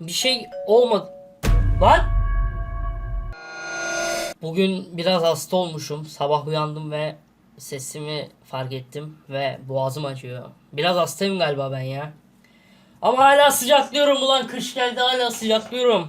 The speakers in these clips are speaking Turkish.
bir şey olmadı. Lan! Bugün biraz hasta olmuşum. Sabah uyandım ve sesimi fark ettim ve boğazım acıyor. Biraz hastayım galiba ben ya. Ama hala sıcaklıyorum ulan kış geldi hala sıcaklıyorum.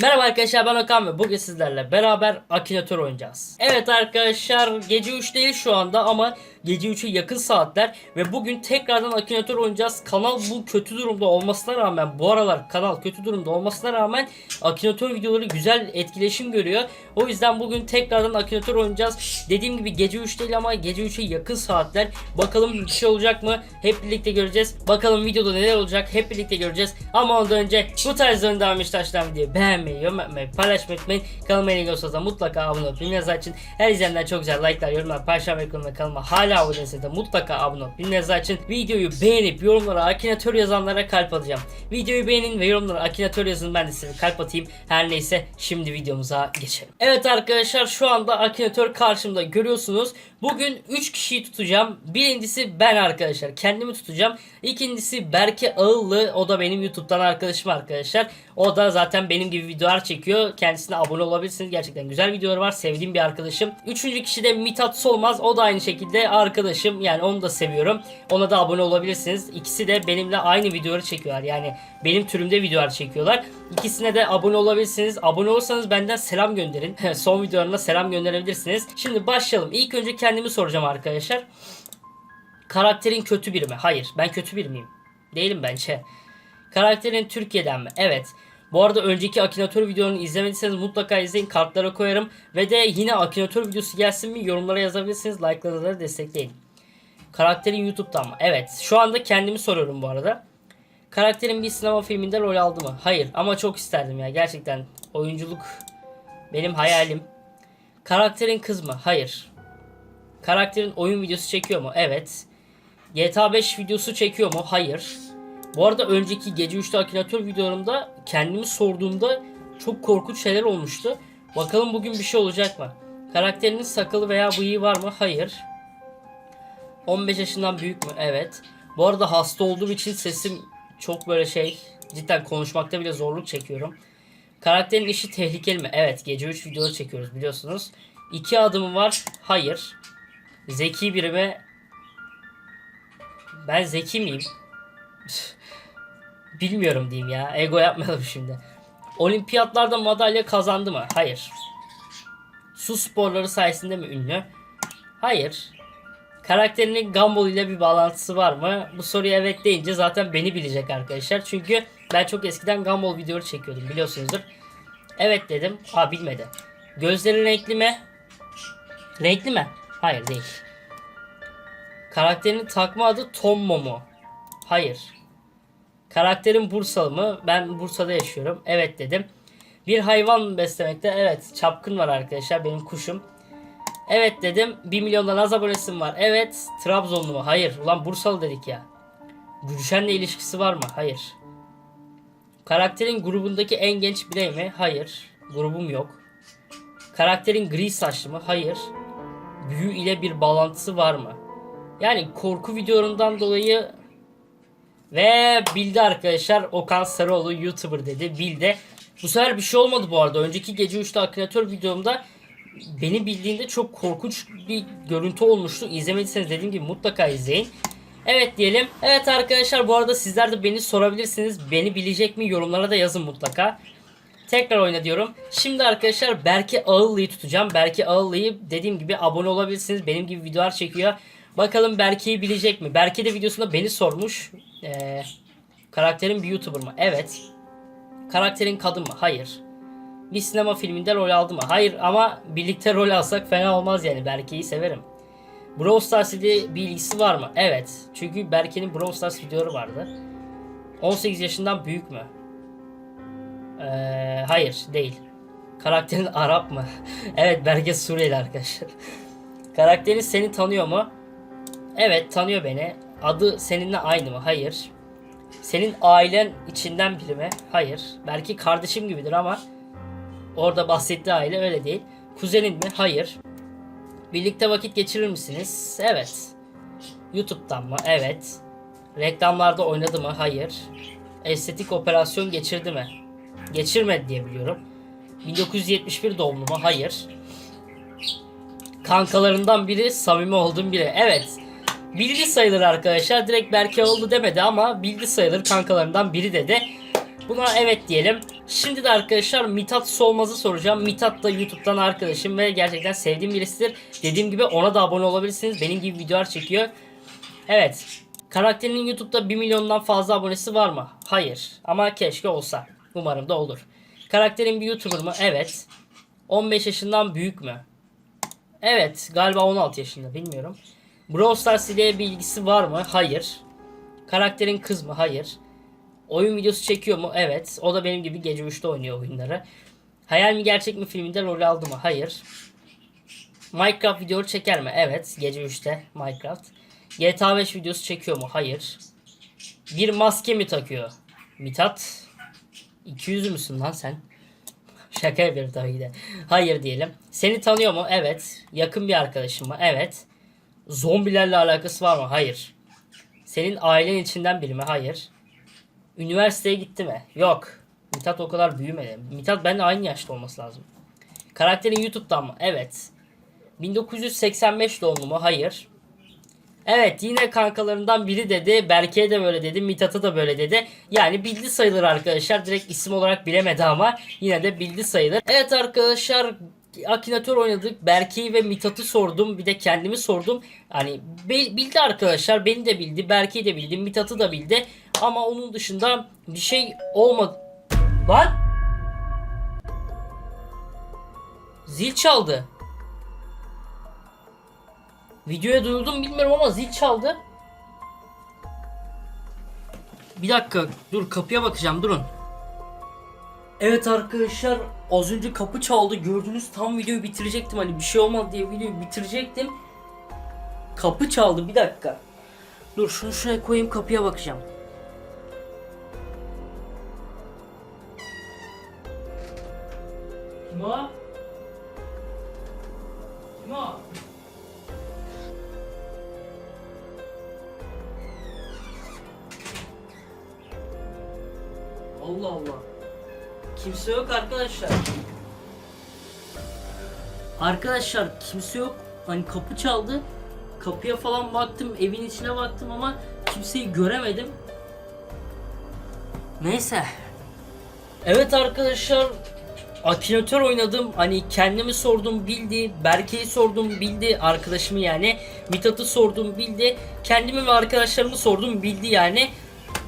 Merhaba arkadaşlar ben Okan ve bugün sizlerle beraber Akinator oynayacağız. Evet arkadaşlar gece 3 değil şu anda ama gece 3'e yakın saatler ve bugün tekrardan Akinator oynayacağız. Kanal bu kötü durumda olmasına rağmen bu aralar kanal kötü durumda olmasına rağmen Akinator videoları güzel etkileşim görüyor. O yüzden bugün tekrardan Akinator oynayacağız. Dediğim gibi gece 3 değil ama gece 3'e yakın saatler. Bakalım bir şey olacak mı? Hep birlikte göreceğiz. Bakalım videoda neler olacak? Hep birlikte göreceğiz. Ama ondan önce bu tarz devam taşlan videoyu beğenmeyi, yorum yapmayı, paylaşmayı unutmayın. Kanalıma yeni geliyorsanız da mutlaka abone olup bilmeniz için her izleyenler çok güzel like'lar, yorumlar, paylaşmayı unutmayın. Kanalıma hala abone de mutlaka abone olup bilmeniz için videoyu beğenip yorumlara Akinator yazanlara kalp atacağım. Videoyu beğenin ve yorumlara Akinator yazın ben de size kalp atayım. Her neyse şimdi videomuza geçelim. Evet arkadaşlar şu anda Akinator karşımda görüyorsunuz. Bugün 3 kişiyi tutacağım. Birincisi ben arkadaşlar. Kendimi tutacağım. İkincisi Berke Ağıllı. O da benim YouTube'dan arkadaşım arkadaşlar. O da zaten benim gibi videolar çekiyor. Kendisine abone olabilirsiniz. Gerçekten güzel videoları var. Sevdiğim bir arkadaşım. Üçüncü kişi de Mithat Solmaz. O da aynı şekilde arkadaşım. Yani onu da seviyorum. Ona da abone olabilirsiniz. İkisi de benimle aynı videoları çekiyorlar. Yani benim türümde videolar çekiyorlar. İkisine de abone olabilirsiniz. Abone olursanız benden selam gönderin. Son videolarına selam gönderebilirsiniz. Şimdi başlayalım. İlk önce kendimi soracağım arkadaşlar. Karakterin kötü biri mi? Hayır. Ben kötü biri miyim? Değilim bence. Karakterin Türkiye'den mi? Evet. Bu arada önceki Akinator videonu izlemediyseniz mutlaka izleyin. Kartlara koyarım. Ve de yine Akinator videosu gelsin mi yorumlara yazabilirsiniz. Like'larınızı destekleyin. Karakterin YouTube'dan mı? Evet. Şu anda kendimi soruyorum bu arada. Karakterin bir sinema filminde rol aldı mı? Hayır. Ama çok isterdim ya. Gerçekten oyunculuk benim hayalim. Karakterin kız mı? Hayır. Karakterin oyun videosu çekiyor mu? Evet. GTA 5 videosu çekiyor mu? Hayır. Bu arada önceki gece 3'te Akinator videolarımda kendimi sorduğumda çok korkunç şeyler olmuştu. Bakalım bugün bir şey olacak mı? Karakterinin sakalı veya bıyığı var mı? Hayır. 15 yaşından büyük mü? Evet. Bu arada hasta olduğum için sesim çok böyle şey cidden konuşmakta bile zorluk çekiyorum. Karakterin işi tehlikeli mi? Evet. Gece 3 videoları çekiyoruz biliyorsunuz. İki adımı var. Hayır. Zeki biri mi? Ben zeki miyim? Bilmiyorum diyeyim ya. Ego yapmayalım şimdi. Olimpiyatlarda madalya kazandı mı? Hayır. Su sporları sayesinde mi ünlü? Hayır. Karakterinin Gumball ile bir bağlantısı var mı? Bu soruya evet deyince zaten beni bilecek arkadaşlar. Çünkü ben çok eskiden Gumball videoları çekiyordum biliyorsunuzdur. Evet dedim. Ha bilmedi. Gözleri renkli mi? Renkli mi? Hayır değil. Karakterinin takma adı Tommo mu? Hayır. Karakterin Bursalı mı? Ben Bursa'da yaşıyorum. Evet dedim. Bir hayvan beslemekte. Evet. Çapkın var arkadaşlar. Benim kuşum. Evet dedim. 1 milyondan az abonesim var. Evet. Trabzonlu mu? Hayır. Ulan Bursalı dedik ya. Gülşen'le ilişkisi var mı? Hayır. Karakterin grubundaki en genç birey mi? Hayır. Grubum yok. Karakterin gri saçlı mı? Hayır. Büyü ile bir bağlantısı var mı? Yani korku videolarından dolayı ve bildi arkadaşlar Okan Sarıoğlu YouTuber dedi. Bildi. Bu sefer bir şey olmadı bu arada. Önceki gece 3'te Akinator videomda beni bildiğinde çok korkunç bir görüntü olmuştu. İzlemediyseniz dediğim gibi mutlaka izleyin. Evet diyelim. Evet arkadaşlar bu arada sizler de beni sorabilirsiniz. Beni bilecek mi yorumlara da yazın mutlaka. Tekrar oyna diyorum. Şimdi arkadaşlar Berke Ağıllı'yı tutacağım. Berke Ağıllı'yı dediğim gibi abone olabilirsiniz. Benim gibi videolar çekiyor. Bakalım Berke'yi bilecek mi? Berke de videosunda beni sormuş. Ee, karakterin bir YouTuber mı? Evet. Karakterin kadın mı? Hayır. Bir sinema filminde rol aldı mı? Hayır ama birlikte rol alsak fena olmaz yani. Berke'yi severim. Brawl Stars ile bir ilgisi var mı? Evet. Çünkü Berke'nin Brawl Stars videoları vardı. 18 yaşından büyük mü? Ee, hayır değil. Karakterin Arap mı? evet Berke Suriyeli arkadaşlar. Karakterin seni tanıyor mu? Evet tanıyor beni. Adı seninle aynı mı? Hayır. Senin ailen içinden biri mi? Hayır. Belki kardeşim gibidir ama orada bahsettiği aile öyle değil. Kuzenin mi? Hayır. Birlikte vakit geçirir misiniz? Evet. YouTube'dan mı? Evet. Reklamlarda oynadı mı? Hayır. estetik operasyon geçirdi mi? Geçirmedi diye biliyorum. 1971 doğumlu mu? Hayır. Kankalarından biri samimi olduğum biri. Evet. Bildi sayılır arkadaşlar. Direkt Berke oldu demedi ama bildi sayılır kankalarından biri dedi. Buna evet diyelim. Şimdi de arkadaşlar Mithat Solmaz'ı soracağım. Mithat da YouTube'dan arkadaşım ve gerçekten sevdiğim birisidir. Dediğim gibi ona da abone olabilirsiniz. Benim gibi videolar çekiyor. Evet. Karakterinin YouTube'da 1 milyondan fazla abonesi var mı? Hayır. Ama keşke olsa. Umarım da olur. Karakterin bir YouTuber mı? Evet. 15 yaşından büyük mü? Evet. Galiba 16 yaşında. Bilmiyorum. Brawl Stars ile bir ilgisi var mı? Hayır. Karakterin kız mı? Hayır. Oyun videosu çekiyor mu? Evet. O da benim gibi gece 3'te oynuyor oyunları. Hayal mi gerçek mi filminde rol aldı mı? Hayır. Minecraft video çeker mi? Evet. Gece 3'te Minecraft. GTA 5 videosu çekiyor mu? Hayır. Bir maske mi takıyor? Mitat. 200 müsün lan sen? Şaka yapıyorum tabii ki de. Hayır diyelim. Seni tanıyor mu? Evet. Yakın bir arkadaşın mı? Evet. Zombilerle alakası var mı? Hayır. Senin ailen içinden biri mi? Hayır. Üniversiteye gitti mi? Yok. Mithat o kadar büyümedi. Mithat benimle aynı yaşta olması lazım. Karakterin YouTube'dan mı? Evet. 1985 doğumlu mu? Hayır. Evet yine kankalarından biri dedi. Berke'ye de böyle dedi. Mithat'a da böyle dedi. Yani bildi sayılır arkadaşlar. Direkt isim olarak bilemedi ama yine de bildi sayılır. Evet arkadaşlar Akinator oynadık. Berke'yi ve Mithat'ı sordum. Bir de kendimi sordum. Hani bildi arkadaşlar. Beni de bildi. Berke'yi de bildi. Mithat'ı da bildi. Ama onun dışında bir şey olmadı. Lan! Zil çaldı. Videoya duyuldum bilmiyorum ama zil çaldı. Bir dakika dur kapıya bakacağım durun. Evet arkadaşlar az önce kapı çaldı gördünüz tam videoyu bitirecektim hani bir şey olmadı diye videoyu bitirecektim. Kapı çaldı bir dakika. Dur şunu şuraya koyayım kapıya bakacağım. Kim o? Kim o? Allah Allah. Kimse yok arkadaşlar. Arkadaşlar kimse yok. Hani kapı çaldı. Kapıya falan baktım, evin içine baktım ama kimseyi göremedim. Neyse. Evet arkadaşlar Akinator oynadım. Hani kendimi sordum bildi. Berke'yi sordum bildi. Arkadaşımı yani. Mithat'ı sordum bildi. Kendimi ve arkadaşlarımı sordum bildi yani.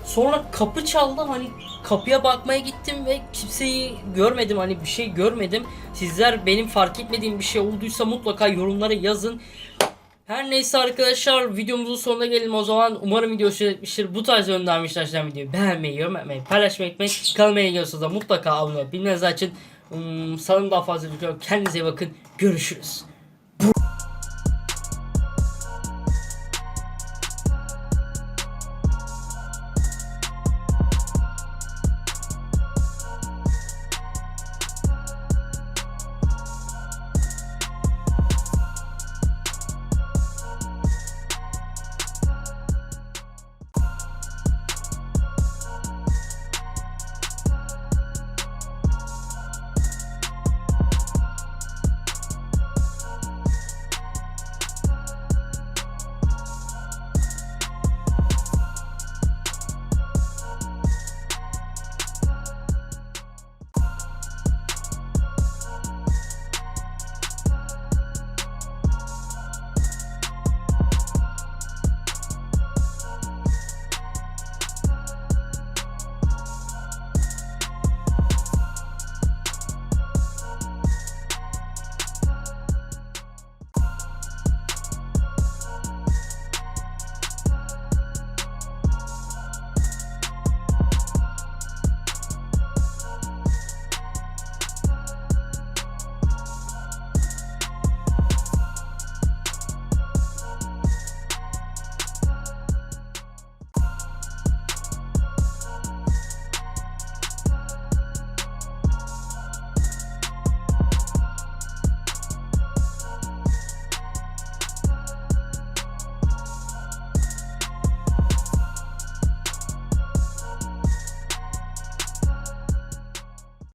Sonra kapı çaldı hani kapıya bakmaya gittim ve kimseyi görmedim hani bir şey görmedim. Sizler benim fark etmediğim bir şey olduysa mutlaka yorumlara yazın. Her neyse arkadaşlar videomuzun sonuna gelelim o zaman. Umarım video hoşuna gitmiştir. Bu tarz önden arkadaşlar videoyu beğenmeyi, yorum yapmayı, paylaşmayı unutmayın. Kanalıma geliyorsanız da mutlaka abone olmayı bilmenizi açın. Hmm, sanırım daha fazla video. Kendinize iyi bakın. Görüşürüz.